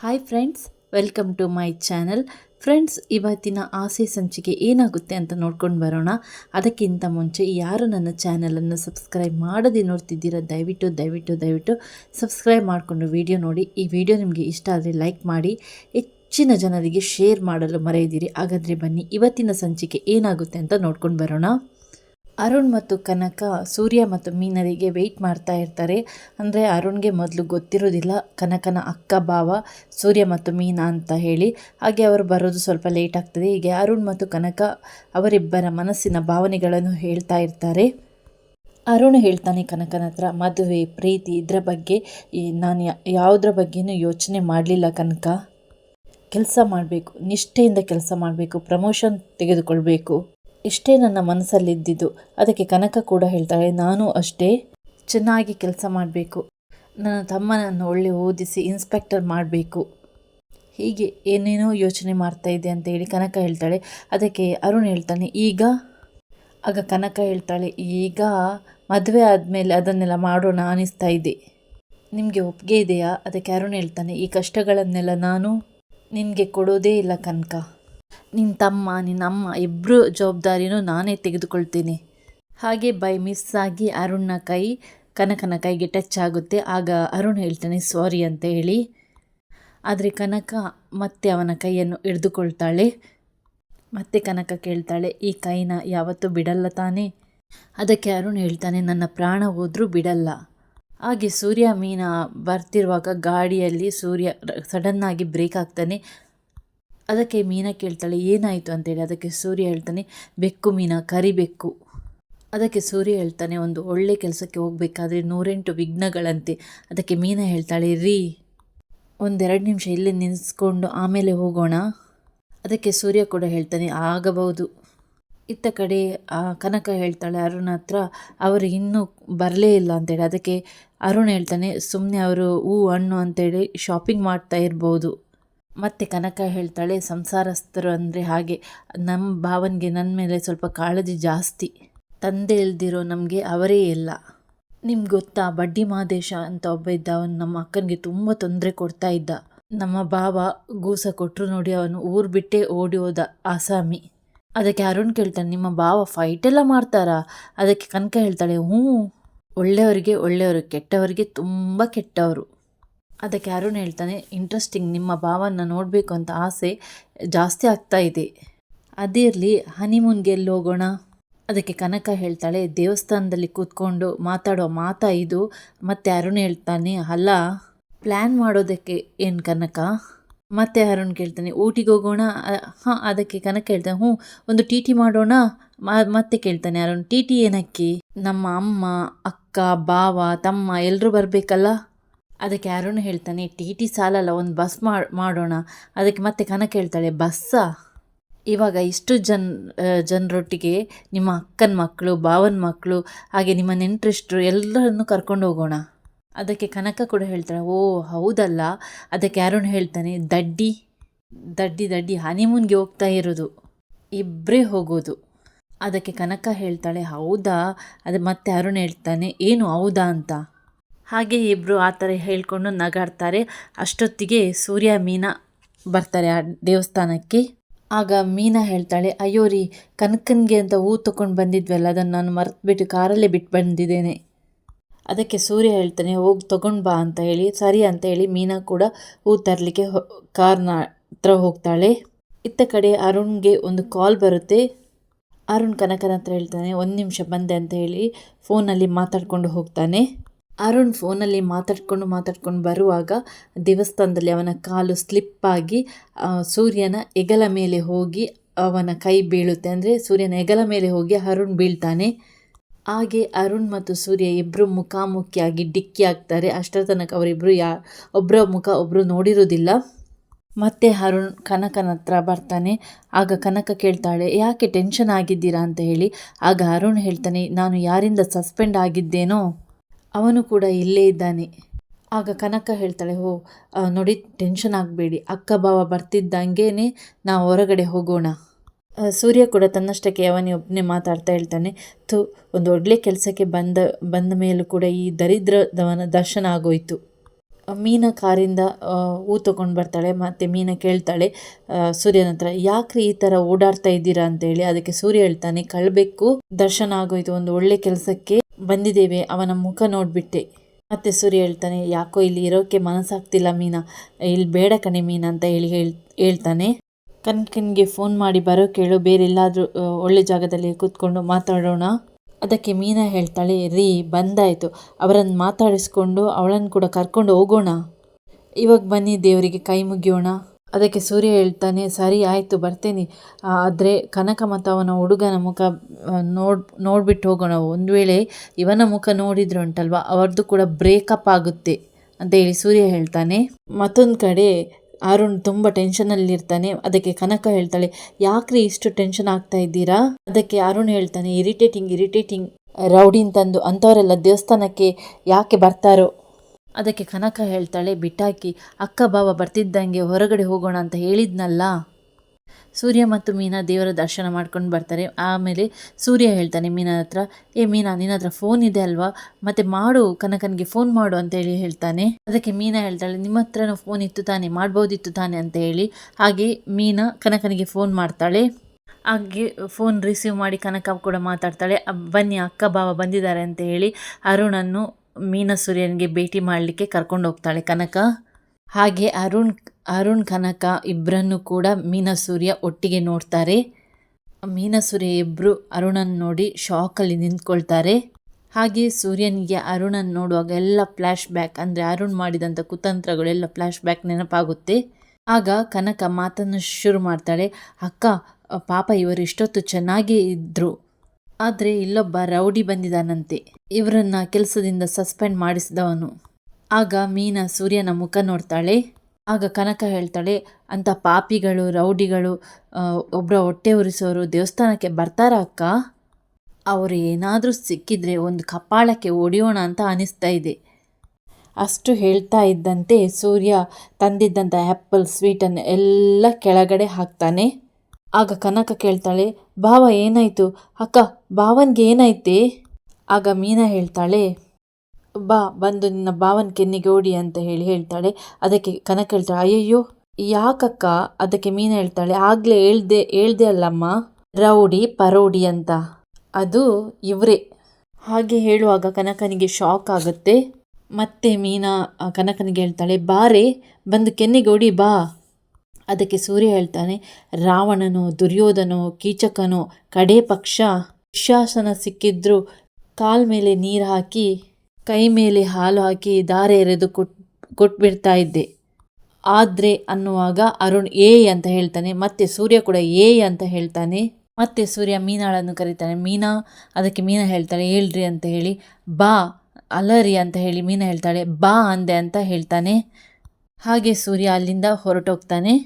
Hi friends welcome to my channel friends ಇವತ್ತಿನ ಆಸೆ ಸಂಚಿಕೆ ಏನಾಗುತ್ತೆ ಅಂತ ನೋಡ್ಕೊಂಡು ಬರೋಣ. ಅದಕ್ಕಿಂತ ಮುಂಚೆ ಯಾರು ನನ್ನ ಚಾನಲನ್ನು ಸಬ್ಸ್ಕ್ರೈಬ್ ಮಾಡದೆ ನೋಡ್ತಿದ್ದೀರಾ, ದಯವಿಟ್ಟು ದಯವಿಟ್ಟು ದಯವಿಟ್ಟು ಸಬ್ಸ್ಕ್ರೈಬ್ ಮಾಡಿಕೊಂಡು ವಿಡಿಯೋ ನೋಡಿ. ಈ ವಿಡಿಯೋ ನಿಮಗೆ ಇಷ್ಟ ಆದರೆ ಲೈಕ್ ಮಾಡಿ. ಹೆಚ್ಚಿನ ಜನರಿಗೆ ಶೇರ್ ಮಾಡಲು ಮರೆಯದಿರಿ. ಹಾಗಾದರೆ ಬನ್ನಿ ಇವತ್ತಿನ ಸಂಚಿಕೆ ಏನಾಗುತ್ತೆ ಅಂತ ನೋಡ್ಕೊಂಡು ಬರೋಣ. ಅರುಣ್ ಮತ್ತು ಕನಕ, ಸೂರ್ಯ ಮತ್ತು ಮೀನರಿಗೆ ವೆಯ್ಟ್ ಮಾಡ್ತಾ ಇರ್ತಾರೆ. ಅಂದರೆ ಅರುಣ್ಗೆ ಮೊದಲು ಗೊತ್ತಿರೋದಿಲ್ಲ ಕನಕನ ಅಕ್ಕ ಭಾವ, ಸೂರ್ಯ ಮತ್ತು ಮೀನಾ ಅಂತ ಹೇಳಿ. ಹಾಗೆ ಅವರು ಬರೋದು ಸ್ವಲ್ಪ ಲೇಟ್ ಆಗ್ತದೆ. ಹೀಗೆ ಅರುಣ್ ಮತ್ತು ಕನಕ ಅವರಿಬ್ಬರ ಮನಸ್ಸಿನ ಭಾವನೆಗಳನ್ನು ಹೇಳ್ತಾ ಇರ್ತಾರೆ. ಅರುಣ್ ಹೇಳ್ತಾನೆ ಕನಕನ ಹತ್ರ, ಮದುವೆ, ಪ್ರೀತಿ ಇದರ ಬಗ್ಗೆ ಈ ನಾನು ಯಾವುದ್ರ ಬಗ್ಗೆನೂ ಯೋಚನೆ ಮಾಡಲಿಲ್ಲ ಕನಕ. ಕೆಲಸ ಮಾಡಬೇಕು, ನಿಷ್ಠೆಯಿಂದ ಕೆಲಸ ಮಾಡಬೇಕು ಪ್ರಮೋಷನ್ ತೆಗೆದುಕೊಳ್ಬೇಕು. ಇಷ್ಟೇ ನನ್ನ ಮನಸ್ಸಲ್ಲಿದ್ದಿದ್ದು. ಅದಕ್ಕೆ ಕನಕ ಕೂಡ ಹೇಳ್ತಾಳೆ, ನಾನು ಅಷ್ಟೇ ಚೆನ್ನಾಗಿ ಕೆಲಸ ಮಾಡಬೇಕು. ನನ್ನ ತಮ್ಮನನ್ನು ಒಳ್ಳೆ ಓದಿಸಿ ಇನ್ಸ್ಪೆಕ್ಟರ್ ಮಾಡಬೇಕು. ಹೀಗೆ ಏನೇನೋ ಯೋಚನೆ ಮಾಡ್ತಾ ಇದೆ ಅಂತ ಹೇಳಿ ಕನಕ ಹೇಳ್ತಾಳೆ. ಅದಕ್ಕೆ ಅರುಣ್ ಹೇಳ್ತಾನೆ, ಈಗ? ಆಗ ಕನಕ ಹೇಳ್ತಾಳೆ, ಈಗ ಮದುವೆ ಆದಮೇಲೆ ಅದನ್ನೆಲ್ಲ ಮಾಡೋಣ ಅನಿಸ್ತಾ ಇದೆ. ನಿಮಗೆ ಒಪ್ಪಿಗೆ ಇದೆಯಾ? ಅದಕ್ಕೆ ಅರುಣ್ ಹೇಳ್ತಾನೆ, ಈ ಕಷ್ಟಗಳನ್ನೆಲ್ಲ ನಾನು ನಿನಗೆ ಕೊಡೋದೇ ಇಲ್ಲ ಕನಕ. ನಿನ್ನ ತಮ್ಮ ನಿನ್ನಮ್ಮ ಇಬ್ಬರು ಜವಾಬ್ದಾರಿನೂ ನಾನೇ ತೆಗೆದುಕೊಳ್ತೀನಿ. ಹಾಗೆ ಬೈ ಮಿಸ್ ಆಗಿ ಅರುಣ್ನ ಕೈ, ಕನಕನ ಕೈಗೆ ಟಚ್ ಆಗುತ್ತೆ. ಆಗ ಅರುಣ್ ಹೇಳ್ತಾನೆ, ಸಾರಿ ಅಂತ ಹೇಳಿ. ಆದರೆ ಕನಕ ಮತ್ತೆ ಅವನ ಕೈಯನ್ನು ಹಿಡಿದುಕೊಳ್ತಾಳೆ. ಮತ್ತೆ ಕನಕ ಕೇಳ್ತಾಳೆ, ಈ ಕೈನ ಯಾವತ್ತೂ ಬಿಡಲ್ಲ ತಾನೇ? ಅದಕ್ಕೆ ಅರುಣ್ ಹೇಳ್ತಾನೆ, ನನ್ನ ಪ್ರಾಣ ಹೋದರೂ ಬಿಡಲ್ಲ. ಹಾಗೆ ಸೂರ್ಯ ಮೀನ ಬರ್ತಿರುವಾಗ ಗಾಡಿಯಲ್ಲಿ ಸೂರ್ಯ ಸಡನ್ನಾಗಿ ಬ್ರೇಕ್ ಆಗ್ತಾನೆ ಅದಕ್ಕೆ ಮೀನ ಕೇಳ್ತಾಳೆ, ಏನಾಯಿತು ಅಂತೇಳಿ. ಅದಕ್ಕೆ ಸೂರ್ಯ ಹೇಳ್ತಾನೆ, ಬೆಕ್ಕು ಮೀನ ಕರಿಬೆಕ್ಕು ಅದಕ್ಕೆ ಸೂರ್ಯ ಹೇಳ್ತಾನೆ, ಒಂದು ಒಳ್ಳೆ ಕೆಲಸಕ್ಕೆ ಹೋಗಬೇಕಾದ್ರೆ ನೂರೆಂಟು ವಿಘ್ನಗಳಂತೆ. ಅದಕ್ಕೆ ಮೀನ ಹೇಳ್ತಾಳೆ, ರೀ, ಒಂದೆರಡು ನಿಮಿಷ ಇಲ್ಲೇ ನಿಲ್ಲಿಸ್ಕೊಂಡು ಆಮೇಲೆ ಹೋಗೋಣ. ಅದಕ್ಕೆ ಸೂರ್ಯ ಕೂಡ ಹೇಳ್ತಾನೆ, ಆಗಬಹುದು. ಇತ್ತ ಕಡೆ ಕನಕ ಹೇಳ್ತಾಳೆ, ಅರುಣ್ ಹತ್ರ. ಅವರು ಇನ್ನೂ ಬರಲೇ ಇಲ್ಲ ಅಂತೇಳಿ. ಅದಕ್ಕೆ ಅರುಣ್ ಹೇಳ್ತಾನೆ ಸುಮ್ಮನೆ ಅವರು ಹೂ, ಹಣ್ಣು ಅಂತೇಳಿ ಶಾಪಿಂಗ್ ಮಾಡ್ತಾ ಇರ್ಬೋದು. ಮತ್ತೆ ಕನಕ ಹೇಳ್ತಾಳೆ, ಸಂಸಾರಸ್ಥರು ಅಂದರೆ ಹಾಗೆ. ನಮ್ಮ ಭಾವನಿಗೆ ನನ್ನ ಮೇಲೆ ಸ್ವಲ್ಪ ಕಾಳಜಿ ಜಾಸ್ತಿ. ತಂದೆ ಇಲ್ದಿರೋ ನಮಗೆ ಅವರೇ ಇಲ್ಲ. ನಿಮ್ಗೆ ಗೊತ್ತಾ, ಬಡ್ಡಿ ಮಾದೇಶ ಅಂತ ಒಬ್ಬ ಇದ್ದ, ಅವನು ನಮ್ಮ ಅಕ್ಕನಿಗೆ ತುಂಬ ತೊಂದರೆ ಕೊಡ್ತಾ ಇದ್ದ. ನಮ್ಮ ಭಾವ ಗೂಸ ಕೊಟ್ಟರು ನೋಡಿ ಅವನು ಊರು ಬಿಟ್ಟೇ ಓಡಿ ಹೋದ ಆಸಾಮಿ. ಅದಕ್ಕೆ ಅರುಣ್ ಕೇಳ್ತಾನೆ, ನಿಮ್ಮ ಬಾವ ಫೈಟ್ ಎಲ್ಲ ಮಾಡ್ತಾರಾ? ಅದಕ್ಕೆ ಕನಕ ಹೇಳ್ತಾಳೆ, ಹ್ಞೂ. ಒಳ್ಳೆಯವರಿಗೆ ಒಳ್ಳೆಯವರು, ಕೆಟ್ಟವರಿಗೆ ತುಂಬ ಕೆಟ್ಟವರು. ಅದಕ್ಕೆ ಅರುಣ್ ಹೇಳ್ತಾನೆ ಇಂಟ್ರೆಸ್ಟಿಂಗ್ ನಿಮ್ಮ ಭಾವನ ನೋಡಬೇಕು ಅಂತ ಆಸೆ ಜಾಸ್ತಿ ಆಗ್ತಾ ಇದೆ. ಅದಿರಲಿ ಹನಿಮೂನ್ಗೆ ಎಲ್ಲಿ ಹೋಗೋಣ ಅದಕ್ಕೆ ಕನಕ ಹೇಳ್ತಾಳೆ, ದೇವಸ್ಥಾನದಲ್ಲಿ ಕೂತ್ಕೊಂಡು ಮಾತಾಡೋ ಮಾತಾ ಇದು. ಮತ್ತೆ ಅರುಣ್ ಹೇಳ್ತಾನೆ, ಅಲ್ಲ ಪ್ಲ್ಯಾನ್ ಮಾಡೋದಕ್ಕೆ ಏನು ಕನಕ? ಮತ್ತೆ ಅರುಣ್ ಕೇಳ್ತಾನೆ, ಊಟಿಗೆ ಹೋಗೋಣ? ಹಾಂ, ಅದಕ್ಕೆ ಕನಕ ಹೇಳ್ತಾನೆ, ಹ್ಞೂ, ಒಂದು ಟಿ ಟಿ ಮಾಡೋಣ ಮತ್ತೆ ಕೇಳ್ತಾನೆ ಅರುಣ್ ಟಿ ಟಿ ಏನಕ್ಕೆ? ನಮ್ಮ ಅಮ್ಮ, ಅಕ್ಕ ಬಾವ ತಮ್ಮ ಎಲ್ಲರೂ ಬರಬೇಕಲ್ಲ? ಅದಕ್ಕೆ ಅರುಣ್ ಹೇಳ್ತಾನೆ ಟಿ ಟಿ ಸಾಲಲ್ಲ, ಒಂದು ಬಸ್ ಮಾಡೋಣ. ಅದಕ್ಕೆ ಮತ್ತೆ ಕನಕ ಹೇಳ್ತಾಳೆ, ಬಸ್ಸಾ? ಇವಾಗ ಇಷ್ಟು ಜನ ಜನರೊಟ್ಟಿಗೆ ನಿಮ್ಮ ಅಕ್ಕನ ಮಕ್ಕಳು ಭಾವನ ಮಕ್ಕಳು ಹಾಗೆ ನಿಮ್ಮ ನೆಂಟರಿಷ್ಟರು ಎಲ್ಲರನ್ನು ಕರ್ಕೊಂಡು ಹೋಗೋಣ. ಅದಕ್ಕೆ ಕನಕ ಕೂಡ ಹೇಳ್ತಾಳೆ ಓ, ಹೌದಲ್ಲ. ಅದಕ್ಕೆ ಅರುಣ್ ಹೇಳ್ತಾನೆ, ದಡ್ಡಿ ದಡ್ಡಿ ದಡ್ಡಿ ಹನಿಮೂನ್ಗೆ ಹೋಗ್ತಾ ಇರೋದು. ಇಬ್ಬರೇ ಹೋಗೋದು. ಅದಕ್ಕೆ ಕನಕ ಹೇಳ್ತಾಳೆ, ಹೌದಾ? ಅದು ಮತ್ತೆ ಅರುಣ್ ಹೇಳ್ತಾನೆ, ಏನು ಹೌದಾ? ಅಂತ. ಹಾಗೆ ಇಬ್ಬರು ಆ ಥರ ಹೇಳ್ಕೊಂಡು ನಗಾಡ್ತಾರೆ. ಅಷ್ಟೊತ್ತಿಗೆ ಸೂರ್ಯ ಮೀನಾ ಬರ್ತಾರೆ ಆ ದೇವಸ್ಥಾನಕ್ಕೆ. ಆಗ ಮೀನಾ ಹೇಳ್ತಾಳೆ, ಅಯ್ಯೋ ರೀ, ಕನಕನಿಗೆ ಅಂತ ಹೂ ತೊಗೊಂಡು ಬಂದಿದ್ವಲ್ಲ, ಅದನ್ನು ನಾನು ಮರೆತುಬಿಟ್ಟು ಕಾರಲ್ಲೇ ಬಿಟ್ಟು ಬಂದಿದ್ದೇನೆ. ಅದಕ್ಕೆ ಸೂರ್ಯ ಹೇಳ್ತಾನೆ, ಹೋಗಿ ತೊಗೊಂಡು ಬಾ ಅಂತ ಹೇಳಿ, ಸರಿ ಅಂತ ಹೇಳಿ ಮೀನಾ ಕೂಡ ಹೂ ತರಲಿಕ್ಕೆ ಕಾರ್ನ ಹತ್ರ ಹೋಗ್ತಾಳೆ. ಇತ್ತ ಕಡೆ ಅರುಣ್ಗೆ ಒಂದು ಕಾಲ್ ಬರುತ್ತೆ. ಅರುಣ್ ಕನಕನ ಹತ್ರ ಹೇಳ್ತಾನೆ, ಒಂದು ನಿಮಿಷ ಬಂದೆ ಅಂತ ಹೇಳಿ, ಫೋನಲ್ಲಿ ಮಾತಾಡ್ಕೊಂಡು ಹೋಗ್ತಾನೆ. ಅರುಣ್ ಫೋನಲ್ಲಿ ಮಾತಾಡ್ಕೊಂಡು ಮಾತಾಡ್ಕೊಂಡು ಬರುವಾಗ ದೇವಸ್ಥಾನದಲ್ಲಿ ಅವನ ಕಾಲು ಸ್ಲಿಪ್ ಆಗಿ ಸೂರ್ಯನ ಹೆಗಲ ಮೇಲೆ ಹೋಗಿ ಅವನ ಕೈ ಬೀಳುತ್ತೆ. ಅಂದರೆ ಸೂರ್ಯನ ಹೆಗಲ ಮೇಲೆ ಹೋಗಿ ಅರುಣ್ ಬೀಳ್ತಾನೆ. ಹಾಗೆ ಅರುಣ್ ಮತ್ತು ಸೂರ್ಯ ಇಬ್ಬರು ಮುಖಾಮುಖಿಯಾಗಿ ಡಿಕ್ಕಿ ಆಗ್ತಾರೆ ಅಷ್ಟರ ತನಕ ಅವರಿಬ್ಬರು ಯಾ ಒಬ್ಬರ ಮುಖ ಒಬ್ಬರು ನೋಡಿರೋದಿಲ್ಲ ಮತ್ತೆ ಅರುಣ್ ಕನಕನ ಹತ್ರ ಬರ್ತಾನೆ. ಆಗ ಕನಕ ಕೇಳ್ತಾಳೆ, ಯಾಕೆ ಟೆನ್ಷನ್ ಆಗಿದ್ದೀರಾ? ಅಂತ ಹೇಳಿ. ಆಗ ಅರುಣ್ ಹೇಳ್ತಾನೆ, ನಾನು ಯಾರಿಂದ ಸಸ್ಪೆಂಡ್ ಆಗಿದ್ದೇನೋ? ಅವನು ಕೂಡ ಇಲ್ಲೇ ಇದ್ದಾನೆ. ಆಗ ಕನಕ ಹೇಳ್ತಾಳೆ, ಹೋ ನೋಡಿ, ಟೆನ್ಷನ್ ಆಗಬೇಡಿ. ಅಕ್ಕ ಬಾವ ಬರ್ತಿದ್ದಂಗೆನೆ ನಾವು ಹೊರಗಡೆ ಹೋಗೋಣ. ಸೂರ್ಯ ಕೂಡ ತನ್ನಷ್ಟಕ್ಕೆ ಅವನೇ ಒಬ್ಬನೇ ಮಾತಾಡ್ತಾ ಹೇಳ್ತಾನೆ ತು ಒಂದು ಒಳ್ಳೆ ಕೆಲಸಕ್ಕೆ ಬಂದ ಬಂದ ಮೇಲೂ ಕೂಡ ಈ ದರಿದ್ರದವನ ದರ್ಶನ ಆಗೋಯ್ತು. ಮೀನ ಕಾರಿಂದ ಹೂ ತಗೊಂಡು ಬರ್ತಾಳೆ, ಮತ್ತು ಮೀನ ಕೇಳ್ತಾಳೆ ಸೂರ್ಯನ ಹತ್ರ ಯಾಕ್ರಿ ಈ ಥರ ಓಡಾಡ್ತಾ ಇದ್ದೀರಾ? ಅಂತೇಳಿ. ಅದಕ್ಕೆ ಸೂರ್ಯ ಹೇಳ್ತಾನೆ, ಕಳ್ಬೇಕು, ದರ್ಶನ ಆಗೋಯ್ತು, ಒಂದು ಒಳ್ಳೆ ಕೆಲಸಕ್ಕೆ. ಬಂದಿದ್ದೇವೆ, ಅವನ ಮುಖ ನೋಡಿಬಿಟ್ಟೆ. ಮತ್ತೆ ಸೂರ್ಯ ಹೇಳ್ತಾನೆ, ಯಾಕೋ ಇಲ್ಲಿ ಇರೋಕ್ಕೆ ಮನಸ್ಸಾಗ್ತಿಲ್ಲ ಮೀನಾ, ಇಲ್ಲಿ ಬೇಡ ಕಣೆ ಮೀನಾ ಅಂತ ಹೇಳಿ ಹೇಳ್, ಹೇಳ್ತಾನೆ. ಕನ್ಕನ್ಗೆ ಫೋನ್ ಮಾಡಿ, ಬರೋ ಕೇಳು ಬೇರೆ ಎಲ್ಲಾದರೂ ಒಳ್ಳೆ ಜಾಗದಲ್ಲಿ ಕೂತ್ಕೊಂಡು ಮಾತಾಡೋಣ. ಅದಕ್ಕೆ ಮೀನಾ ಹೇಳ್ತಾಳೆ, ರೀ, ಬಂದಾಯಿತು. ಅವರನ್ನು ಮಾತಾಡಿಸ್ಕೊಂಡು, ಅವಳನ್ನು ಕೂಡ ಕರ್ಕೊಂಡು ಹೋಗೋಣ. ಇವಾಗ ಬನ್ನಿ ದೇವರಿಗೆ ಕೈ ಮುಗಿಯೋಣ. ಅದಕ್ಕೆ ಸೂರ್ಯ ಹೇಳ್ತಾನೆ, ಸರಿ ಆಯಿತು, ಬರ್ತೇನೆ. ಆದರೆ ಕನಕ ಮತ್ತು ಅವನ ಹುಡುಗನ ಮುಖ ನೋಡ್, ನೋಡ್ಬಿಟ್ಟು ಹೋಗೋಣ. ಒಂದು ವೇಳೆ ಇವನ ಮುಖ ನೋಡಿದ್ರು ಉಂಟಲ್ವ ಅವ್ರದ್ದು ಕೂಡ ಬ್ರೇಕಪ್ ಆಗುತ್ತೆ ಅಂತ ಹೇಳಿ ಸೂರ್ಯ ಹೇಳ್ತಾನೆ. ಮತ್ತೊಂದು ಕಡೆ ಅರುಣ್ ತುಂಬ ಟೆನ್ಷನಲ್ಲಿರ್ತಾನೆ ಅದಕ್ಕೆ ಕನಕ ಹೇಳ್ತಾಳೆ, ಯಾಕ್ರಿ ಇಷ್ಟು ಟೆನ್ಷನ್ ಆಗ್ತಾ ಇದ್ದೀರಾ? ಅದಕ್ಕೆ ಅರುಣ್ ಹೇಳ್ತಾನೆ ಇರಿಟೇಟಿಂಗ್ ಇರಿಟೇಟಿಂಗ್ ರೌಡಿನ್ ತಂದು ಅಂಥವರೆಲ್ಲ ದೇವಸ್ಥಾನಕ್ಕೆ ಯಾಕೆ ಬರ್ತಾರೋ ಅದಕ್ಕೆ ಕನಕ ಹೇಳ್ತಾಳೆ, ಬಿಟ್ಟಾಕಿ, ಅಕ್ಕ ಬಾವ ಬರ್ತಿದ್ದಂಗೆ ಹೊರಗಡೆ ಹೋಗೋಣ ಅಂತ ಹೇಳಿದ್ನಲ್ಲ? ಸೂರ್ಯ ಮತ್ತು ಮೀನಾ ದೇವರ ದರ್ಶನ ಮಾಡ್ಕೊಂಡು ಬರ್ತಾರೆ. ಆಮೇಲೆ ಸೂರ್ಯ ಹೇಳ್ತಾನೆ ಮೀನಾ ಹತ್ರ, ಏ ಮೀನಾ, ನಿನ್ನ ಹತ್ರ ಫೋನ್ ಇದೆ ಅಲ್ವಾ? ಮತ್ತೆ ಮಾಡು, ಕನಕನಿಗೆ ಫೋನ್ ಮಾಡು ಅಂತ ಹೇಳಿ ಹೇಳ್ತಾನೆ. ಅದಕ್ಕೆ ಮೀನಾ ಹೇಳ್ತಾಳೆ, ನಿಮ್ಮ ಹತ್ರನೂ ಫೋನ್ ಇತ್ತು ತಾನೆ, ಮಾಡ್ಬೋದಿತ್ತು ತಾನೆ ಅಂತ ಹೇಳಿ. ಹಾಗೆ ಮೀನಾ ಕನಕನಿಗೆ ಫೋನ್ ಮಾಡ್ತಾಳೆ. ಹಾಗೆ ಫೋನ್ ರಿಸೀವ್ ಮಾಡಿ ಕನಕ ಕೂಡ ಮಾತಾಡ್ತಾಳೆ ಬನ್ನಿ, ಅಕ್ಕ ಬಾವ ಬಂದಿದ್ದಾರೆ ಅಂತ ಹೇಳಿ ಅರುಣನ್ನು ಮೀನ ಸೂರ್ಯನಿಗೆ ಭೇಟಿ ಮಾಡಲಿಕ್ಕೆ ಕರ್ಕೊಂಡು ಹೋಗ್ತಾಳೆ ಕನಕ. ಹಾಗೆ ಅರುಣ್ ಅರುಣ್, ಕನಕ ಇಬ್ಬರನ್ನು ಕೂಡ ಮೀನ ಸೂರ್ಯ ಒಟ್ಟಿಗೆ ನೋಡ್ತಾರೆ. ಮೀನ ಸೂರ್ಯ ಇಬ್ಬರು ಅರುಣನ್ನು ನೋಡಿ ಶಾಕಲ್ಲಿ ನಿಂತ್ಕೊಳ್ತಾರೆ. ಹಾಗೆ ಸೂರ್ಯನಿಗೆ ಅರುಣನ್ನು ನೋಡುವಾಗ ಎಲ್ಲ ಫ್ಲ್ಯಾಶ್ ಬ್ಯಾಕ್ ಅಂದರೆ ಅರುಣ್ ಮಾಡಿದಂಥ ಕುತಂತ್ರಗಳೆಲ್ಲ ಫ್ಲ್ಯಾಶ್ ಬ್ಯಾಕ್ ನೆನಪಾಗುತ್ತೆ. ಆಗ ಕನಕ ಮಾತನ್ನು ಶುರು ಮಾಡ್ತಾಳೆ, ಅಕ್ಕ, ಪಾಪ ಇವರು ಇಷ್ಟೊತ್ತು ಚೆನ್ನಾಗೇ ಇದ್ದರು ಆದರೆ ಇಲ್ಲೊಬ್ಬ ರೌಡಿ ಬಂದಿದ್ದಾನಂತೆ. ಇವರನ್ನ ಕೆಲಸದಿಂದ ಸಸ್ಪೆಂಡ್ ಮಾಡಿಸಿದವನು. ಆಗ ಮೀನಾ ಸೂರ್ಯನ ಮುಖ ನೋಡ್ತಾಳೆ. ಆಗ ಕನಕ ಹೇಳ್ತಾಳೆ, ಅಂಥ ಪಾಪಿಗಳು, ರೌಡಿಗಳು ಒಬ್ಬರ ಹೊಟ್ಟೆ ಉರಿಸೋರು ದೇವಸ್ಥಾನಕ್ಕೆ ಬರ್ತಾರಾ ಅಕ್ಕ? ಅವರು ಏನಾದರೂ ಸಿಕ್ಕಿದ್ರೆ ಒಂದು ಕಪಾಳಕ್ಕೆ ಒಡೆಯೋಣ ಅಂತ ಅನಿಸ್ತಾ ಇದೆ. ಅಷ್ಟು ಹೇಳ್ತಾ ಇದ್ದಂತೆ ಸೂರ್ಯ ತಂದಿದ್ದಂಥ ಆ್ಯಪಲ್, ಸ್ವೀಟನ್ನು ಎಲ್ಲ ಕೆಳಗಡೆ ಹಾಕ್ತಾನೆ. ಆಗ ಕನಕ ಕೇಳ್ತಾಳೆ, ಭಾವ ಏನಾಯಿತು? ಅಕ್ಕ, ಭಾವನ್ಗೆ ಏನೈತೆ ಆಗ ಮೀನಾ ಹೇಳ್ತಾಳೆ, ಬಾ, ಬಂದು ನಿನ್ನ ಬಾವನ್ ಕೆನ್ನಿಗೆ ಓಡಿ ಅಂತ ಹೇಳಿ ಹೇಳ್ತಾಳೆ. ಅದಕ್ಕೆ ಕನಕ ಹೇಳ್ತಾಳೆ, ಅಯ್ಯಯ್ಯೋ, ಯಾಕಕ್ಕ? ಅದಕ್ಕೆ ಮೀನ ಹೇಳ್ತಾಳೆ, ಆಗಲೇ ಹೇಳ್ದೆ ಹೇಳ್ದೆ ಅಲ್ಲಮ್ಮ, ರೌಡಿ, ಪರೋಡಿ ಅಂತ. ಅದು ಇವರೇ. ಹಾಗೆ ಹೇಳುವಾಗ ಕನಕನಿಗೆ ಶಾಕ್ ಆಗುತ್ತೆ. ಮತ್ತೆ ಮೀನಾ ಕನಕನಿಗೆ ಹೇಳ್ತಾಳೆ, ಬಾರೆ, ಬಂದು ಕೆನ್ನಿಗೆ ಓಡಿ ಬಾ. ಅದಕ್ಕೆ ಸೂರ್ಯ ಹೇಳ್ತಾನೆ, ರಾವಣನು, ದುರ್ಯೋಧನೋ, ಕೀಚಕನೋ, ಕಡೇ ಪಕ್ಷ ಶಾಸನ ಸಿಕ್ಕಿದ್ರು ಕಾಲ್ ಮೇಲೆ ನೀರು ಹಾಕಿ, ಕೈ ಮೇಲೆ ಹಾಲು ಹಾಕಿ ದಾರೆ ಎರೆದು ಕೊಟ್, ಕೊಟ್ಬಿಡ್ತಾ ಇದ್ದೆ. ಆದರೆ ಅನ್ನುವಾಗ ಅರುಣ್, ಏ ಅಂತ ಹೇಳ್ತಾನೆ. ಮತ್ತೆ ಸೂರ್ಯ ಕೂಡ, ಏ ಅಂತ ಹೇಳ್ತಾನೆ. ಮತ್ತೆ ಸೂರ್ಯ ಮೀನಾಳನ್ನು ಕರೀತಾನೆ. ಮೀನಾ, ಅದಕ್ಕೆ ಮೀನಾ ಹೇಳ್ತಾಳೆ. ಹೇಳ್ರಿ ಅಂತ ಹೇಳಿ, ಬಾ, ಅಲರಿ ಅಂತ ಹೇಳಿ ಮೀನಾ ಹೇಳ್ತಾಳೆ. ಬಾ ಅಂದೆ ಅಂತ ಹೇಳ್ತಾನೆ. ಹಾಗೆ ಸೂರ್ಯ ಅಲ್ಲಿಂದ ಹೊರಟೋಗ್ತಾನೆ.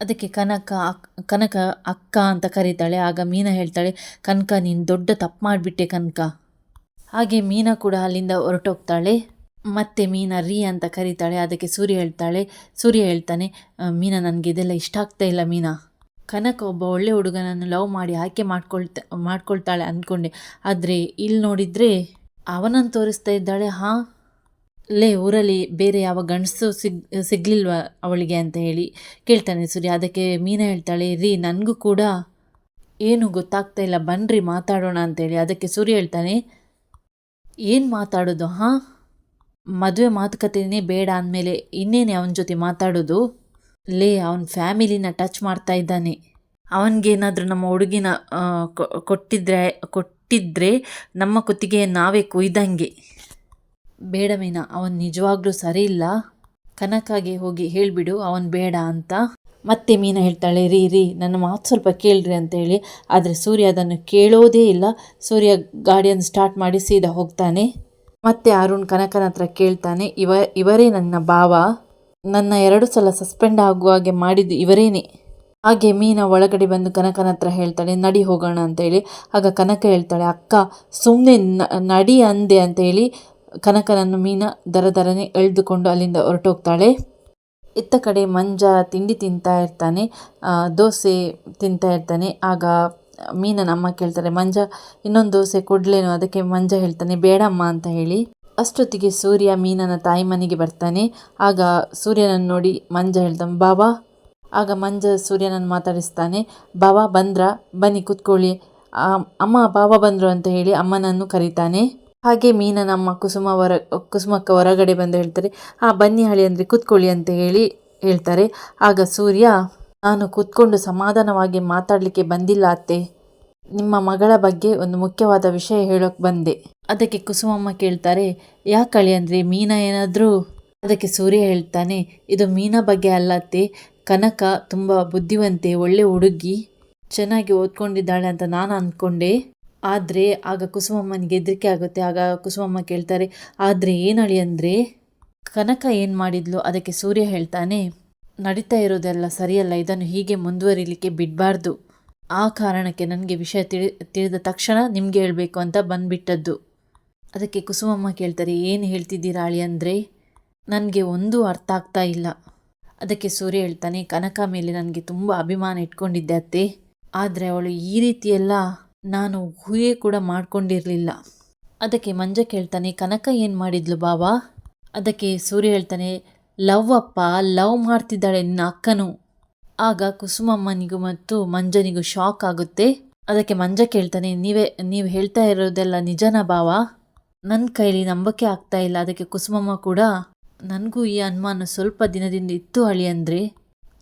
ಅದಕ್ಕೆ ಕನಕ ಅಕ್, ಕನಕ ಅಕ್ಕ ಅಂತ ಕರೀತಾಳೆ. ಆಗ ಮೀನಾ ಹೇಳ್ತಾಳೆ, ಕನಕ, ನೀನು ದೊಡ್ಡ ತಪ್ಪು ಮಾಡಿಬಿಟ್ಟೆ ಕನಕ. ಹಾಗೆ ಮೀನಾ ಕೂಡ ಅಲ್ಲಿಂದ ಹೊರಟೋಗ್ತಾಳೆ. ಮತ್ತೆ ಮೀನಾ ರೀ ಅಂತ ಕರೀತಾಳೆ. ಅದಕ್ಕೆ ಸೂರ್ಯ ಹೇಳ್ತಾಳೆ. ಸೂರ್ಯ ಹೇಳ್ತಾನೆ "ಆ, ಮೀನಾ ನನಗೆ ಇದೆಲ್ಲ ಇಷ್ಟ ಆಗ್ತಾ ಇಲ್ಲ ಮೀನಾ. ಕನಕ ಒಬ್ಬ ಒಳ್ಳೆ ಹುಡುಗನನ್ನು ಲವ್ ಮಾಡಿ ಆಯ್ಕೆ ಮಾಡ್ಕೊಳ್ತಾ ಮಾಡ್ಕೊಳ್ತಾಳೆ ಅಂದ್ಕೊಂಡೆ. ಆದರೆ ಇಲ್ಲಿ ನೋಡಿದರೆ ಅವನನ್ನು ತೋರಿಸ್ತಾ ಇದ್ದಾಳೆ. ಹಾಂ? ಲೇ ಊರಲ್ಲಿ ಬೇರೆ ಯಾವ ಗಂಡಸು ಸಿಗ್ ಸಿಗ್ಲಿಲ್ವ ಅವಳಿಗೆ ಅಂತ ಹೇಳಿ ಕೇಳ್ತಾನೆ ಸೂರ್ಯ. ಅದಕ್ಕೆ ಮೀನಾ ಹೇಳ್ತಾಳೆ ರೀ ನನಗೂ ಕೂಡ ಏನು ಗೊತ್ತಾಗ್ತಾ ಇಲ್ಲ. ಬನ್ನಿರಿ ಮಾತಾಡೋಣ ಅಂತೇಳಿ ಅದಕ್ಕೆ ಸೂರ್ಯ ಹೇಳ್ತಾನೆ ಏನು ಮಾತಾಡೋದು, ಹಾಂ? ಮದುವೆ ಮಾತುಕತೆನೇ ಬೇಡ ಅಂದಮೇಲೆ ಇನ್ನೇನೆ ಅವನ ಜೊತೆ ಮಾತಾಡೋದು? ಲೇ, ಅವನ ಫ್ಯಾಮಿಲಿನ ಟಚ್ ಮಾಡ್ತಾ ಇದ್ದಾನೆ. ಅವನಿಗೇನಾದರೂ ನಮ್ಮ ಹುಡುಗಿನ ಕೊಟ್ಟಿದ್ರೆ ಕೊಟ್ಟಿದ್ರೆ ನಮ್ಮ ಕುತ್ತಿಗೆ ನಾವೇ ಕೊಯ್ದಂಗೆ. ಬೇಡ ಮೀನಾ, ಅವನು ನಿಜವಾಗ್ಲೂ ಸರಿ ಇಲ್ಲ. ಕನಕಾಗೆ ಹೋಗಿ ಹೇಳಿಬಿಡು, ಅವನು ಬೇಡ ಅಂತ. ಮತ್ತೆ ಮೀನಾ ಹೇಳ್ತಾಳೆ, ರೀ ರೀ, ನನ್ನ ಮಾತು ಸ್ವಲ್ಪ ಕೇಳ್ರಿ ಅಂತೇಳಿ. ಆದರೆ ಸೂರ್ಯ ಅದನ್ನು ಕೇಳೋದೇ ಇಲ್ಲ. ಸೂರ್ಯ ಗಾಡಿಯನ್ನು ಸ್ಟಾರ್ಟ್ ಮಾಡಿ ಸೀದಾ ಹೋಗ್ತಾನೆ. ಮತ್ತೆ ಅರುಣ್ ಕನಕನ ಹತ್ರ ಕೇಳ್ತಾನೆ, ಇವ, ಇವರೇ ನನ್ನ ಭಾವ? ನನ್ನ ಎರಡು ಸಲ ಸಸ್ಪೆಂಡ್ ಆಗುವ ಹಾಗೆ ಮಾಡಿದ್ದು ಇವರೇನೆ? ಹಾಗೆ ಮೀನಾ ಒಳಗಡೆ ಬಂದು ಕನಕನ ಹತ್ರ ಹೇಳ್ತಾಳೆ, ನಡಿ ಹೋಗೋಣ ಅಂತೇಳಿ. ಆಗ ಕನಕ ಹೇಳ್ತಾಳೆ, ಅಕ್ಕ ಸುಮ್ಮನೆ ನಡಿ ಅಂದೆ ಅಂತ ಹೇಳಿ ಕನಕನನ್ನು ಮೀನಾ ದರ ದರನೇ ಎಳೆದುಕೊಂಡು ಅಲ್ಲಿಂದ ಹೊರಟೋಗ್ತಾಳೆ. ಇತ್ತ ಕಡೆ ಮಂಜ ತಿಂಡಿ ತಿಂತಾ ಇರ್ತಾನೆ ದೋಸೆ ತಿಂತಾ ಇರ್ತಾನೆ. ಆಗ ಮೀನನ ಅಮ್ಮ ಕೇಳ್ತಾರೆ, ಮಂಜ, ಇನ್ನೊಂದು ದೋಸೆ ಕೊಡ್ಲೇನು? ಅದಕ್ಕೆ ಮಂಜ ಹೇಳ್ತಾನೆ, ಬೇಡಮ್ಮ ಅಂತ ಹೇಳಿ. ಅಷ್ಟೊತ್ತಿಗೆ ಸೂರ್ಯ ಮೀನನ ತಾಯಿ ಮನೆಗೆ ಬರ್ತಾನೆ. ಆಗ ಸೂರ್ಯನನ್ನು ನೋಡಿ ಮಂಜ ಹೇಳ್ತಾನೆ, ಬಾಬಾ. ಆಗ ಮಂಜ ಸೂರ್ಯನನ್ನು ಮಾತಾಡಿಸ್ತಾನೆ, ಬಾಬಾ ಬಂದ್ರ? ಬನ್ನಿ ಕೂತ್ಕೊಳ್ಳಿ. ಅಮ್ಮ, ಬಾಬಾ ಬಂದ್ರು ಅಂತ ಹೇಳಿ ಅಮ್ಮನನ್ನು ಕರೀತಾನೆ. ಹಾಗೆ ಮೀನ ನಮ್ಮ ಕುಸುಮ ಹೊರ ಕುಸುಮಕ್ಕ ಹೊರಗಡೆ ಬಂದು ಹೇಳ್ತಾರೆ, ಆ, ಬನ್ನಿ ಹಳಿ ಅಂದರೆ ಕೂತ್ಕೊಳ್ಳಿ ಅಂತ ಹೇಳಿ ಹೇಳ್ತಾರೆ. ಆಗ ಸೂರ್ಯ, ನಾನು ಕೂತ್ಕೊಂಡು ಸಮಾಧಾನವಾಗಿ ಮಾತಾಡಲಿಕ್ಕೆ ಬಂದಿಲ್ಲ ಅತ್ತೆ. ನಿಮ್ಮ ಮಗಳ ಬಗ್ಗೆ ಒಂದು ಮುಖ್ಯವಾದ ವಿಷಯ ಹೇಳೋಕೆ ಬಂದೆ. ಅದಕ್ಕೆ ಕುಸುಮಮ್ಮ ಕೇಳ್ತಾರೆ ಯಾಕಳಿ ಅಂದರೆ ಮೀನಾ ಏನಾದರೂ? ಅದಕ್ಕೆ ಸೂರ್ಯ ಹೇಳ್ತಾನೆ, ಇದು ಮೀನಾ ಬಗ್ಗೆ ಅಲ್ಲ ಅತ್ತೆ. ಕನಕ ತುಂಬ ಬುದ್ಧಿವಂತೆ, ಒಳ್ಳೆ ಹುಡುಗಿ, ಚೆನ್ನಾಗಿ ಓದ್ಕೊಂಡಿದ್ದಾಳೆ ಅಂತ ನಾನು ಅಂದ್ಕೊಂಡೆ ಆದರೆ ಆಗ ಕುಸುಮಮ್ಮನಿಗೆ ಹೆದರಿಕೆ ಆಗುತ್ತೆ. ಆಗ ಕುಸುಮಮ್ಮ ಕೇಳ್ತಾರೆ, ಆದರೆ ಏನಳಿ ಅಂದರೆ? ಕನಕ ಏನು ಮಾಡಿದ್ಲು? ಅದಕ್ಕೆ ಸೂರ್ಯ ಹೇಳ್ತಾನೆ, ನಡೀತಾ ಇರೋದೆಲ್ಲ ಸರಿಯಲ್ಲ, ಇದನ್ನು ಹೀಗೆ ಮುಂದುವರಿಲಿಕ್ಕೆ ಬಿಡಬಾರ್ದು. ಆ ಕಾರಣಕ್ಕೆ ನನಗೆ ವಿಷಯ ತಿಳಿ, ತಿಳಿದ ತಕ್ಷಣ ನಿಮಗೆ ಹೇಳಬೇಕು ಅಂತ ಬಂದುಬಿಟ್ಟದ್ದು. ಅದಕ್ಕೆ ಕುಸುಮಮ್ಮ ಕೇಳ್ತಾರೆ, ಏನು ಹೇಳ್ತಿದ್ದೀರಾ ಅಳಿ ಅಂದರೆ? ನನಗೆ ಒಂದೂ ಅರ್ಥ ಆಗ್ತಾ ಇಲ್ಲ. ಅದಕ್ಕೆ ಸೂರ್ಯ ಹೇಳ್ತಾನೆ, ಕನಕ ಮೇಲೆ ನನಗೆ ತುಂಬ ಅಭಿಮಾನ ಇಟ್ಕೊಂಡಿದ್ದೆ ಅತ್ತೆ. ಆದರೆ ಅವಳು ಈ ರೀತಿಯೆಲ್ಲ ನಾನು ಊಹೆ ಕೂಡ ಮಾಡ್ಕೊಂಡಿರಲಿಲ್ಲ. ಅದಕ್ಕೆ ಮಂಜ ಕೇಳ್ತಾನೆ, ಕನಕ ಏನು ಮಾಡಿದ್ಲು ಬಾಬಾ ಅದಕ್ಕೆ ಸೂರ್ಯ ಹೇಳ್ತಾನೆ ಲವ್ ಅಪ್ಪ ಲವ್ ಮಾಡ್ತಿದ್ದಾಳೆ ನಿನ್ನ ಅಕ್ಕನು ಆಗ ಕುಸುಮಮ್ಮನಿಗೂ ಮತ್ತು ಮಂಜನಿಗೂ ಶಾಕ್ ಆಗುತ್ತೆ. ಅದಕ್ಕೆ ಮಂಜ ಕೇಳ್ತಾನೆ, ನೀವೇ, ನೀವು ಹೇಳ್ತಾ ಇರೋದೆಲ್ಲ ನಿಜನ ಬಾವ? ನನ್ನ ಕೈಲಿ ನಂಬಕ್ಕೆ ಆಗ್ತಾ ಇಲ್ಲ, ಅದಕ್ಕೆ ಕುಸುಮಮ್ಮ ಕೂಡ, ನನಗೂ ಈ ಅನುಮಾನ ಸ್ವಲ್ಪ ದಿನದಿಂದ ಇತ್ತು ಅಳಿ ಅಂದರೆ.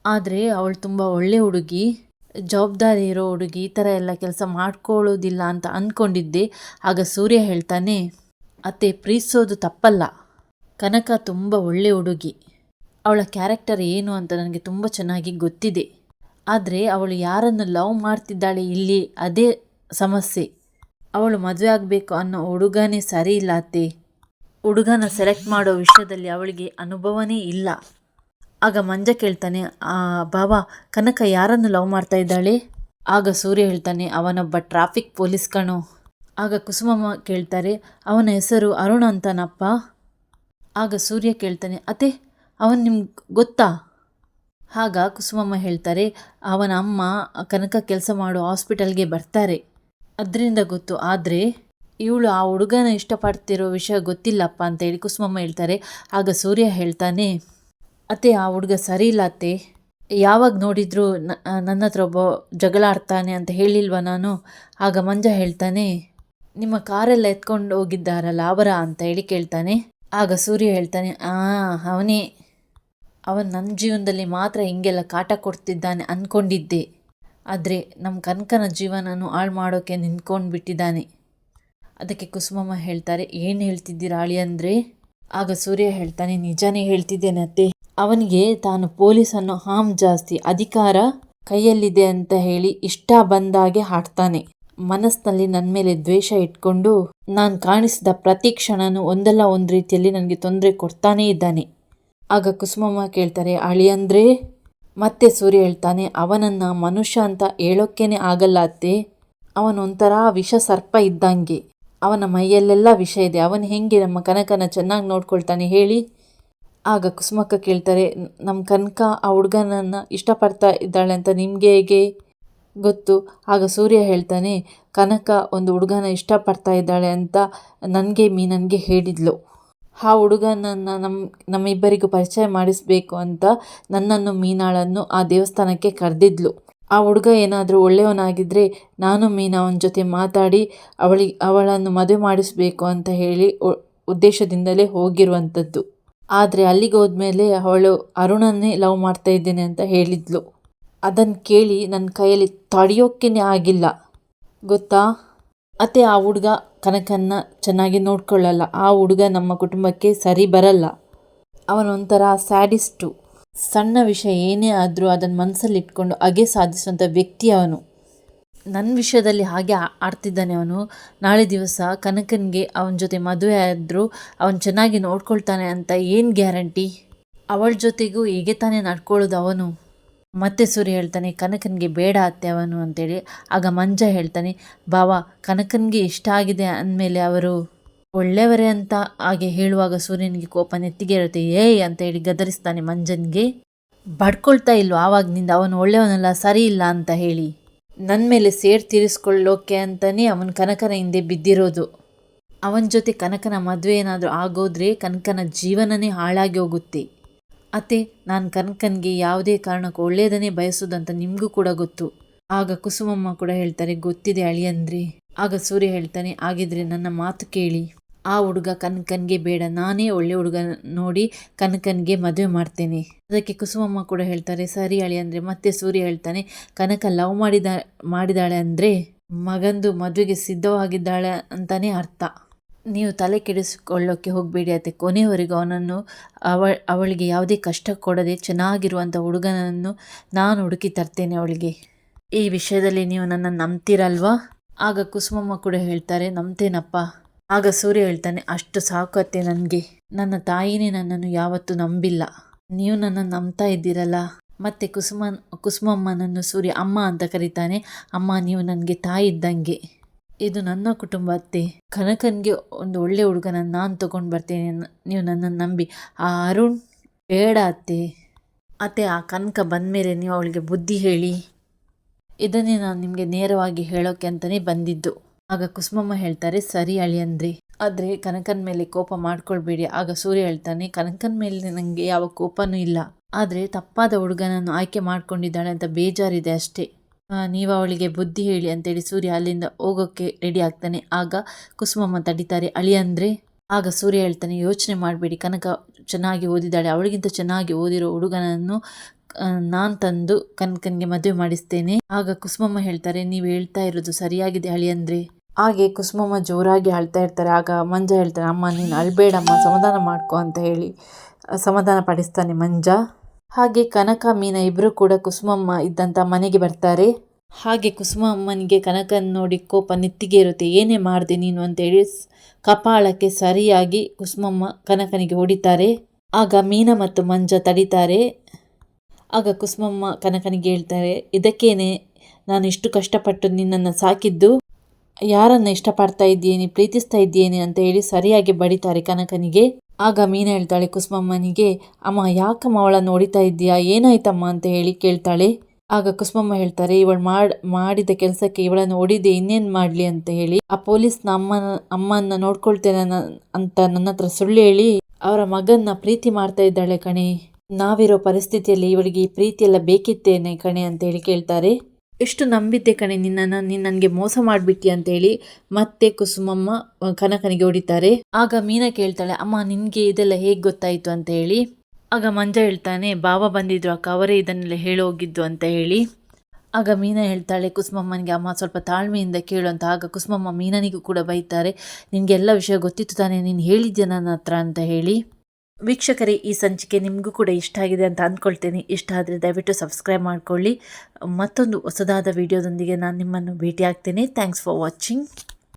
ಆದರೆ ಅವಳು ತುಂಬ ಒಳ್ಳೆ ಹುಡುಗಿ. ಜವಾಬ್ದಾರಿ ಇರೋ ಹುಡುಗಿ ಈ ಥರ ಎಲ್ಲ ಕೆಲಸ ಮಾಡ್ಕೊಳ್ಳೋದಿಲ್ಲ ಅಂತ ಅಂದ್ಕೊಂಡಿದ್ದೆ. ಆಗ ಸೂರ್ಯ ಹೇಳ್ತಾನೆ, ಅತ್ತೆ, ಪ್ರೀತಿಸೋದು ತಪ್ಪಲ್ಲ. ಕನಕ ತುಂಬ ಒಳ್ಳೆ ಹುಡುಗಿ. ಅವಳ ಕ್ಯಾರೆಕ್ಟರ್ ಏನು ಅಂತ ನನಗೆ ತುಂಬ ಚೆನ್ನಾಗಿ ಗೊತ್ತಿದೆ. ಆದರೆ ಅವಳು ಯಾರನ್ನು ಲವ್ ಮಾಡ್ತಿದ್ದಾಳೆ ಇಲ್ಲಿ ಅದೇ ಸಮಸ್ಯೆ. ಅವಳು ಮದುವೆ ಆಗಬೇಕು ಅನ್ನೋ ಹುಡುಗನೇ ಸರಿ ಇಲ್ಲ ಅತ್ತೆ. ಹುಡುಗನ ಸೆಲೆಕ್ಟ್ ಮಾಡೋ ವಿಷಯದಲ್ಲಿ ಅವಳಿಗೆ ಅನುಭವನೇ ಇಲ್ಲ. ಆಗ ಮಂಜ ಕೇಳ್ತಾನೆ, ಆ, ಬಾಬಾ, ಕನಕ ಯಾರನ್ನು ಲವ್ ಮಾಡ್ತಾ ಇದ್ದಾಳೆ? ಆಗ ಸೂರ್ಯ ಹೇಳ್ತಾನೆ, ಅವನೊಬ್ಬ ಟ್ರಾಫಿಕ್ ಪೊಲೀಸ್ ಕಣೋ. ಆಗ ಕುಸುಮಮ್ಮ ಕೇಳ್ತಾರೆ, ಅವನ ಹೆಸರು ಅರುಣ್ ಅಂತನಪ್ಪ? ಆಗ ಸೂರ್ಯ ಕೇಳ್ತಾನೆ ಅತೆ ಅವನು ನಿಮ್ಗೆ ಗೊತ್ತಾ? ಆಗ ಕುಸುಮಮ್ಮ ಹೇಳ್ತಾರೆ, ಅವನ ಅಮ್ಮ ಕನಕ ಕೆಲಸ ಮಾಡೋ ಹಾಸ್ಪಿಟಲ್ಗೆ ಬರ್ತಾರೆ. ಅದರಿಂದ ಗೊತ್ತು, ಆದರೆ ಇವಳು ಆ ಹುಡುಗನ ಇಷ್ಟಪಡ್ತಿರೋ ವಿಷಯ ಗೊತ್ತಿಲ್ಲಪ್ಪ ಅಂತೇಳಿ ಕುಸುಮಮ್ಮ ಹೇಳ್ತಾರೆ. ಆಗ ಸೂರ್ಯ ಹೇಳ್ತಾನೆ ಅತ್ತೆ, ಆ ಹುಡುಗ ಸರಿ ಇಲ್ಲ ಅತ್ತೆ. ಯಾವಾಗ ನೋಡಿದ್ರು ನನ್ನ ಹತ್ರ ಒಬ್ಬ ಜಗಳ ಆಡ್ತಾನೆ ಅಂತ ಹೇಳಿಲ್ವ ನಾನು? ಆಗ ಮಂಜ ಹೇಳ್ತಾನೆ, ನಿಮ್ಮ ಕಾರೆಲ್ಲ ಎತ್ಕೊಂಡು ಹೋಗಿದ್ದಾರಲ್ಲ, ಅವರ ಅಂತ ಹೇಳಿ ಕೇಳ್ತಾನೆ. ಆಗ ಸೂರ್ಯ ಹೇಳ್ತಾನೆ, ಆ, ಅವನೇ. ಅವನು ನನ್ನ ಜೀವನದಲ್ಲಿ ಮಾತ್ರ ಹಿಂಗೆಲ್ಲ ಕಾಟ ಕೊಡ್ತಿದ್ದಾನೆ ಅಂದ್ಕೊಂಡಿದ್ದೆ ಆದರೆ ನಮ್ಮ ಕನಕನ ಜೀವನನು ಹಾಳು ಮಾಡೋಕ್ಕೆ ನಿಂತ್ಕೊಂಡು ಬಿಟ್ಟಿದ್ದಾನೆ. ಅದಕ್ಕೆ ಕುಸುಮಮ್ಮ ಹೇಳ್ತಾರೆ, ಏನು ಹೇಳ್ತಿದ್ದೀರಾ ಅಳಿ ಅಂದರೆ? ಆಗ ಸೂರ್ಯ ಹೇಳ್ತಾನೆ, ನಿಜಾನೇ ಹೇಳ್ತಿದ್ದೇನೆ ಅತ್ತೆ. ಅವನಿಗೆ ತಾನು ಪೊಲೀಸ್ ಅನ್ನೋ ಹಾಮ್ ಜಾಸ್ತಿ ಅಧಿಕಾರ ಕೈಯಲ್ಲಿದೆ ಅಂತ ಹೇಳಿ ಇಷ್ಟ ಬಂದಾಗೆ ಹಾಡ್ತಾನೆ. ಮನಸ್ಸಿನಲ್ಲಿ ನನ್ನ ಮೇಲೆ ದ್ವೇಷ ಇಟ್ಕೊಂಡು ನಾನು ಕಾಣಿಸಿದ ಪ್ರತಿ ಕ್ಷಣನೂ ಒಂದಲ್ಲ ಒಂದು ರೀತಿಯಲ್ಲಿ ನನಗೆ ತೊಂದರೆ ಕೊಡ್ತಾನೇ ಇದ್ದಾನೆ. ಆಗ ಕುಸುಮಮ್ಮ ಕೇಳ್ತಾರೆ ಅಳಿಯಂದ್ರೆ ಮತ್ತೆ ಸೂರ್ಯ ಹೇಳ್ತಾನೆ, ಅವನನ್ನ ಮನುಷ್ಯ ಅಂತ ಹೇಳೋಕ್ಕೇನೆ ಆಗಲ್ಲ ಅತ್ತೆ. ಅವನೊಂಥರ ವಿಷ ಸರ್ಪ ಇದ್ದಂಗೆ. ಅವನ ಮೈಯಲ್ಲೆಲ್ಲ ವಿಷ ಇದೆ. ಅವನು ಹೆಂಗೆ ನಮ್ಮ ಕನಕನ ಚೆನ್ನಾಗಿ ನೋಡ್ಕೊಳ್ತಾನೆ ಹೇಳಿ. ಆಗ ಕುಸುಮಕ್ಕ ಕೇಳ್ತಾರೆ ನಮ್ಮ ಕನಕ ಆ ಹುಡುಗನನ್ನು ಇಷ್ಟಪಡ್ತಾ ಇದ್ದಾಳೆ ಅಂತ ನಿಮಗೆ ಹೇಗೆ ಗೊತ್ತು? ಆಗ ಸೂರ್ಯ ಹೇಳ್ತಾನೆ, ಕನಕ ಒಂದು ಹುಡುಗನ ಇಷ್ಟಪಡ್ತಾ ಇದ್ದಾಳೆ ಅಂತ ನನಗೆ ಮೀ ನನಗೆ ಹೇಳಿದ್ಲು. ಆ ಹುಡುಗನನ್ನು ನಮ್ಮ ನಮ್ಮಿಬ್ಬರಿಗೂ ಪರಿಚಯ ಮಾಡಿಸ್ಬೇಕು ಅಂತ ನನ್ನನ್ನು ಮೀನಾಳನ್ನು ಆ ದೇವಸ್ಥಾನಕ್ಕೆ ಕರೆದಿದ್ಲು. ಆ ಹುಡುಗ ಏನಾದರೂ ಒಳ್ಳೆಯವನಾಗಿದ್ದರೆ ನಾನು ಮೀನಾ ಅವನ ಜೊತೆ ಮಾತಾಡಿ ಅವಳಿ, ಅವಳನ್ನು ಮದುವೆ ಮಾಡಿಸಬೇಕು ಅಂತ ಹೇಳಿ ಉದ್ದೇಶದಿಂದಲೇ ಹೋಗಿರುವಂಥದ್ದು ಆದರೆ ಅಲ್ಲಿಗೆ ಹೋದ್ಮೇಲೆ ಅವಳು ಅರುಣನ್ನೇ ಲವ್ ಮಾಡ್ತಾ ಇದ್ದೇನೆ ಅಂತ ಹೇಳಿದ್ಲು. ಅದನ್ನು ಕೇಳಿ ನನ್ನ ಕೈಯಲ್ಲಿ ತಡೆಯೋಕ್ಕೇ ಆಗಿಲ್ಲ. ಗೊತ್ತಾ? ಮತ್ತೆ ಆ ಹುಡುಗ ಕನಕನ್ನ ಚೆನ್ನಾಗಿ ನೋಡ್ಕೊಳ್ಳಲ್ಲ. ಆ ಹುಡುಗ ನಮ್ಮ ಕುಟುಂಬಕ್ಕೆ ಸರಿ ಬರಲ್ಲ. ಅವನೊಂಥರ ಸ್ಯಾಡಿಸ್ಟು. ಸಣ್ಣ ವಿಷಯ ಏನೇ ಆದರೂ ಅದನ್ನು ಮನಸ್ಸಲ್ಲಿ ಇಟ್ಕೊಂಡು ಅಗೆ ಸಾಧಿಸುವಂಥ ವ್ಯಕ್ತಿ ಅವನು. ನನ್ನ ವಿಷಯದಲ್ಲಿ ಹಾಗೆ ಆಡ್ತಿದ್ದಾನೆ ಅವನು. ನಾಳೆ ದಿವಸ ಕನಕನಿಗೆ ಅವನ ಜೊತೆ ಮದುವೆ ಆದರೂ ಅವನು ಚೆನ್ನಾಗಿ ನೋಡ್ಕೊಳ್ತಾನೆ ಅಂತ ಏನು ಗ್ಯಾರಂಟಿ? ಅವಳ ಜೊತೆಗೂ ಹೀಗೆ ತಾನೇ ನಡ್ಕೊಳ್ಳೋದು ಅವನು. ಮತ್ತೆ ಸೂರ್ಯ ಹೇಳ್ತಾನೆ, ಕನಕನಿಗೆ ಬೇಡ ಅತ್ತೆ ಅವನು ಅಂತೇಳಿ. ಆಗ ಮಂಜ ಹೇಳ್ತಾನೆ, ಬಾವ, ಕನಕನಿಗೆ ಇಷ್ಟ ಆಗಿದೆ ಅಂದಮೇಲೆ ಅವರು ಒಳ್ಳೆಯವರೇ ಅಂತ ಹಾಗೆ ಹೇಳುವಾಗ ಸೂರ್ಯನಿಗೆ ಕೋಪ ನೆತ್ತಿಗೆ ಇರುತ್ತೆ. ಏಯ್ ಅಂತ ಹೇಳಿ ಗದರಿಸ್ತಾನೆ ಮಂಜನ್ಗೆ. ಬಡ್ಕೊಳ್ತಾ ಇಲ್ವೋ? ಆವಾಗಿನಿಂದ ಅವನು ಒಳ್ಳೆಯವನಲ್ಲ, ಸರಿ ಇಲ್ಲ ಅಂತ ಹೇಳಿ. ನನ್ನ ಮೇಲೆ ಸೇರ್ ತೀರಿಸ್ಕೊಳ್ಳೋಕೆ ಅಂತಲೇ ಅವನ ಕನಕನ ಹಿಂದೆ ಬಿದ್ದಿರೋದು. ಅವನ ಜೊತೆ ಕನಕನ ಮದುವೆ ಏನಾದರೂ ಆಗೋದ್ರೆ ಕನಕನ ಜೀವನನೇ ಹಾಳಾಗಿ ಹೋಗುತ್ತೆ. ಅತ್ತೆ, ನಾನು ಕನಕನಿಗೆ ಯಾವುದೇ ಕಾರಣಕ್ಕೂ ಒಳ್ಳೆಯದನ್ನೇ ಬಯಸೋದಂತ ನಿಮಗೂ ಕೂಡ ಗೊತ್ತು. ಆಗ ಕುಸುಮಮ್ಮ ಕೂಡ ಹೇಳ್ತಾರೆ, ಗೊತ್ತಿದೆ ಅಳಿಯಂದ್ರೆ. ಆಗ ಸೂರ್ಯ ಹೇಳ್ತಾನೆ ಆಗಿದ್ರೆ ನನ್ನ ಮಾತು ಕೇಳಿ. ಆ ಹುಡುಗ ಕನಕನ್ಗೆ ಬೇಡ. ನಾನೇ ಒಳ್ಳೆ ಹುಡುಗ ನೋಡಿ ಕನಕನ್ಗೆ ಮದುವೆ ಮಾಡ್ತೇನೆ. ಅದಕ್ಕೆ ಕುಸುಮಮ್ಮ ಕೂಡ ಹೇಳ್ತಾರೆ, ಸರಿ ಅಳಿ ಅಂದರೆ. ಮತ್ತೆ ಸೂರ್ಯ ಹೇಳ್ತಾನೆ, ಕನಕ ಲವ್ ಮಾಡಿದ, ಮಾಡಿದಾಳೆ ಅಂದರೆ ಮಗಂದು ಮದುವೆಗೆ ಸಿದ್ಧವಾಗಿದ್ದಾಳೆ ಅಂತಲೇ ಅರ್ಥ. ನೀವು ತಲೆ ಕೆಡಿಸಿಕೊಳ್ಳೋಕ್ಕೆ ಹೋಗಬೇಡಿ ಅತ್ತೆ. ಕೊನೆಯವರೆಗೂ ಅವನನ್ನು ಅವ, ಅವಳಿಗೆ ಯಾವುದೇ ಕಷ್ಟ ಕೊಡದೆ ಚೆನ್ನಾಗಿರುವಂಥ ಹುಡುಗನನ್ನು ನಾನು ಹುಡುಕಿ ತರ್ತೇನೆ ಅವಳಿಗೆ. ಈ ವಿಷಯದಲ್ಲಿ ನೀವು ನನ್ನನ್ನು ನಂಬ್ತೀರಲ್ವಾ? ಆಗ ಕುಸುಮಮ್ಮ ಕೂಡ ಹೇಳ್ತಾರೆ, ನಂಬ್ತೇನಪ್ಪ. ಆಗ ಸೂರ್ಯ ಹೇಳ್ತಾನೆ, ಅಷ್ಟು ಸಾಕು ಅತ್ತೆ ನನಗೆ. ನನ್ನ ತಾಯಿನೇ ನನ್ನನ್ನು ಯಾವತ್ತೂ ನಂಬಿಲ್ಲ. ನೀವು ನನ್ನನ್ನು ನಂಬ್ತಾ ಇದ್ದೀರಲ್ಲ. ಮತ್ತೆ ಕುಸುಮ ಕುಸುಮಮ್ಮನನ್ನು ಸೂರ್ಯ ಅಮ್ಮ ಅಂತ ಕರೀತಾನೆ. ಅಮ್ಮ, ನೀವು ನನಗೆ ತಾಯಿ ಇದ್ದಂಗೆ. ಇದು ನನ್ನ ಕುಟುಂಬ ಅತ್ತೆ. ಕನಕನಿಗೆ ಒಂದು ಒಳ್ಳೆ ಹುಡುಗನ ನಾನು ತಗೊಂಡು ಬರ್ತೇನೆ ನೀವು ನನ್ನನ್ನು ನಂಬಿ. ಆ ಅರುಣ್ ಬೇಡ ಅತ್ತೆ. ಅತ್ತೆ, ಆ ಕನಕ ಬಂದಮೇಲೆ ನೀವು ಅವಳಿಗೆ ಬುದ್ಧಿ ಹೇಳಿ. ಇದನ್ನೇ ನಾನು ನಿಮಗೆ ನೇರವಾಗಿ ಹೇಳೋಕೆ ಅಂತಲೇ ಬಂದಿದ್ದು. ಆಗ ಕುಸುಮಮ್ಮ ಹೇಳ್ತಾರೆ, ಸರಿ ಅಳಿಯಂದ್ರಿ. ಆದರೆ ಕನಕನ ಮೇಲೆ ಕೋಪ ಮಾಡ್ಕೊಳ್ಬೇಡಿ. ಆಗ ಸೂರ್ಯ ಹೇಳ್ತಾನೆ, ಕನಕನ ಮೇಲೆ ನನಗೆ ಯಾವ ಕೋಪನೂ ಇಲ್ಲ. ಆದರೆ ತಪ್ಪಾದ ಹುಡುಗನನ್ನು ಆಯ್ಕೆ ಮಾಡ್ಕೊಂಡಿದ್ದಾಳೆ ಅಂತ ಬೇಜಾರಿದೆ ಅಷ್ಟೇ. ನೀವು ಅವಳಿಗೆ ಬುದ್ಧಿ ಹೇಳಿ ಅಂತೇಳಿ ಸೂರ್ಯ ಅಲ್ಲಿಂದ ಹೋಗೋಕ್ಕೆ ರೆಡಿ ಆಗ್ತಾನೆ. ಆಗ ಕುಸುಮಮ್ಮ ತಡಿತಾರೆ, ಅಳಿಯಂದ್ರೆ. ಆಗ ಸೂರ್ಯ ಹೇಳ್ತಾನೆ, ಯೋಚನೆ ಮಾಡಬೇಡಿ. ಕನಕ ಚೆನ್ನಾಗಿ ಓದಿದ್ದಾಳೆ. ಅವಳಿಗಿಂತ ಚೆನ್ನಾಗಿ ಓದಿರೋ ಹುಡುಗನನ್ನು ನಾನು ತಂದು ಕನಕನಿಗೆ ಮದುವೆ ಮಾಡಿಸ್ತೇನೆ. ಆಗ ಕುಸುಮಮ್ಮ ಹೇಳ್ತಾರೆ, ನೀವು ಹೇಳ್ತಾ ಇರೋದು ಸರಿಯಾಗಿದೆ ಅಳಿಯಂದ್ರೆ. ಹಾಗೆ ಕುಸುಮಮ್ಮ ಜೋರಾಗಿ ಅಳ್ತಾ ಇರ್ತಾರೆ. ಆಗ ಮಂಜ ಹೇಳ್ತಾರೆ ಅಮ್ಮ, ನೀನು ಅಳ್ಬೇಡಮ್ಮ, ಸಮಾಧಾನ ಮಾಡ್ಕೋ ಅಂತ ಹೇಳಿ ಸಮಾಧಾನ ಪಡಿಸ್ತಾನೆ ಮಂಜ. ಹಾಗೆ ಕನಕ, ಮೀನ ಇಬ್ಬರು ಕೂಡ ಕುಸುಮಮ್ಮ ಇದ್ದಂಥ ಮನೆಗೆ ಬರ್ತಾರೆ. ಹಾಗೆ ಕುಸುಮಮ್ಮನಿಗೆ ಕನಕನ ನೋಡಿ ಕೋಪ ನೆತ್ತಿಗೆ ಇರುತ್ತೆ ಏನೇ ಮಾಡಿದೆ ನೀನು? ಅಂತೇಳಿ ಕಪಾಳಕ್ಕೆ ಸರಿಯಾಗಿ ಕುಸುಮಮ್ಮ ಕನಕನಿಗೆ ಹೊಡಿತಾರೆ. ಆಗ ಮೀನ ಮತ್ತು ಮಂಜ ತಡಿತಾರೆ. ಆಗ ಕುಸುಮಮ್ಮ ಕನಕನಿಗೆ ಹೇಳ್ತಾರೆ, ಇದಕ್ಕೇನೆ ನಾನು ಇಷ್ಟು ಕಷ್ಟಪಟ್ಟು ನಿನ್ನನ್ನು ಸಾಕಿದ್ದು? ಯಾರನ್ನ ಇಷ್ಟಪಡ್ತಾ ಇದ್ದೀನಿ ಪ್ರೀತಿಸ್ತಾ ಇದ್ದೀನಿ ಅಂತ ಹೇಳಿ ಸರಿಯಾಗಿ ಬಡಿತಾರೆ ಕನಕನಿಗೆ. ಆಗ ಮೀನ ಹೇಳ್ತಾಳೆ, ಕುಸುಮಮ್ಮನಿಗೆ, ಅಮ್ಮ, ಯಾಕಮ್ಮ ಅವಳನ್ನು ನೋಡಿತಾ ಇದ್ದೀಯಾ? ಏನಾಯ್ತಮ್ಮ? ಅಂತ ಹೇಳಿ ಕೇಳ್ತಾಳೆ. ಆಗ ಕುಸುಮಮ್ಮ ಹೇಳ್ತಾರೆ, ಇವಳು ಮಾಡ್, ಮಾಡಿದ ಕೆಲಸಕ್ಕೆ ಇವಳನ್ನು ಹೊಡಿದೆ ಇನ್ನೇನು ಮಾಡಲಿ? ಅಂತ ಹೇಳಿ. ಆ ಪೊಲೀಸ್ನ ಅಮ್ಮನ ಅಮ್ಮನ್ನ ನೋಡ್ಕೊಳ್ತೇನೆ ಅಂತ ನನ್ನ ಹತ್ರ ಸುಳ್ಳು ಹೇಳಿ ಅವರ ಮಗನ್ನ ಪ್ರೀತಿ ಮಾಡ್ತಾ ಇದ್ದಾಳೆ ಕಣೆ. ನಾವಿರೋ ಪರಿಸ್ಥಿತಿಯಲ್ಲಿ ಇವಳಿಗೆ ಈ ಪ್ರೀತಿ ಎಲ್ಲ ಬೇಕಿತ್ತೇನೆ ಕಣೆ ಅಂತ ಹೇಳಿ ಕೇಳ್ತಾರೆ. ಎಷ್ಟು ನಂಬಿದ್ದೆ ಕಣೆ ನಿನ್ನನ್ನು ನೀನು ನನಗೆ ಮೋಸ ಮಾಡಿಬಿಟ್ಟಿ ಅಂತೇಳಿ ಮತ್ತೆ ಕುಸುಮಮ್ಮ ಕನಕನಿಗೆ ಹೊಡಿತಾರೆ. ಆಗ ಮೀನಾ ಕೇಳ್ತಾಳೆ, ಅಮ್ಮ, ನಿನಗೆ ಇದೆಲ್ಲ ಹೇಗೆ ಗೊತ್ತಾಯಿತು ಅಂತ ಹೇಳಿ ಆಗ ಮಂಜ ಹೇಳ್ತಾನೆ, ಬಾವ ಬಂದಿದ್ರು ಅಕ್ಕ, ಅವರೇ ಇದನ್ನೆಲ್ಲ ಹೇಳೋಗಿದ್ದು ಅಂತ ಹೇಳಿ. ಆಗ ಮೀನಾ ಹೇಳ್ತಾಳೆ, ಕುಸುಮಮ್ಮನಿಗೆ ಅಮ್ಮ ಸ್ವಲ್ಪ ತಾಳ್ಮೆಯಿಂದ ಕೇಳು ಅಂತ. ಆಗ ಕುಸುಮಮ್ಮ ಮೀನನಿಗೂ ಕೂಡ ಬೈತಾರೆ ನಿನಗೆಲ್ಲ ವಿಷಯ ಗೊತ್ತಿತ್ತು ತಾನೇ, ನೀನು ಹೇಳಿದ್ದೆ ನನ್ನ ಹತ್ರ? ಅಂತ ಹೇಳಿ. ವೀಕ್ಷಕರೇ, ಈ ಸಂಚಿಕೆ ನಿಮಗೂ ಕೂಡ ಇಷ್ಟ ಆಗಿದೆ ಅಂತ ಅಂದ್ಕೊಳ್ತೇನೆ ಇಷ್ಟ ಆದರೆ ದಯವಿಟ್ಟು ಸಬ್ಸ್ಕ್ರೈಬ್ ಮಾಡ್ಕೊಳ್ಳಿ. ಮತ್ತೊಂದು ಹೊಸದಾದ ವಿಡಿಯೋದೊಂದಿಗೆ ನಾನು ನಿಮ್ಮನ್ನು ಭೇಟಿ ಆಗ್ತೇನೆ ಥ್ಯಾಂಕ್ಸ್ ಫಾರ್ ವಾಚಿಂಗ್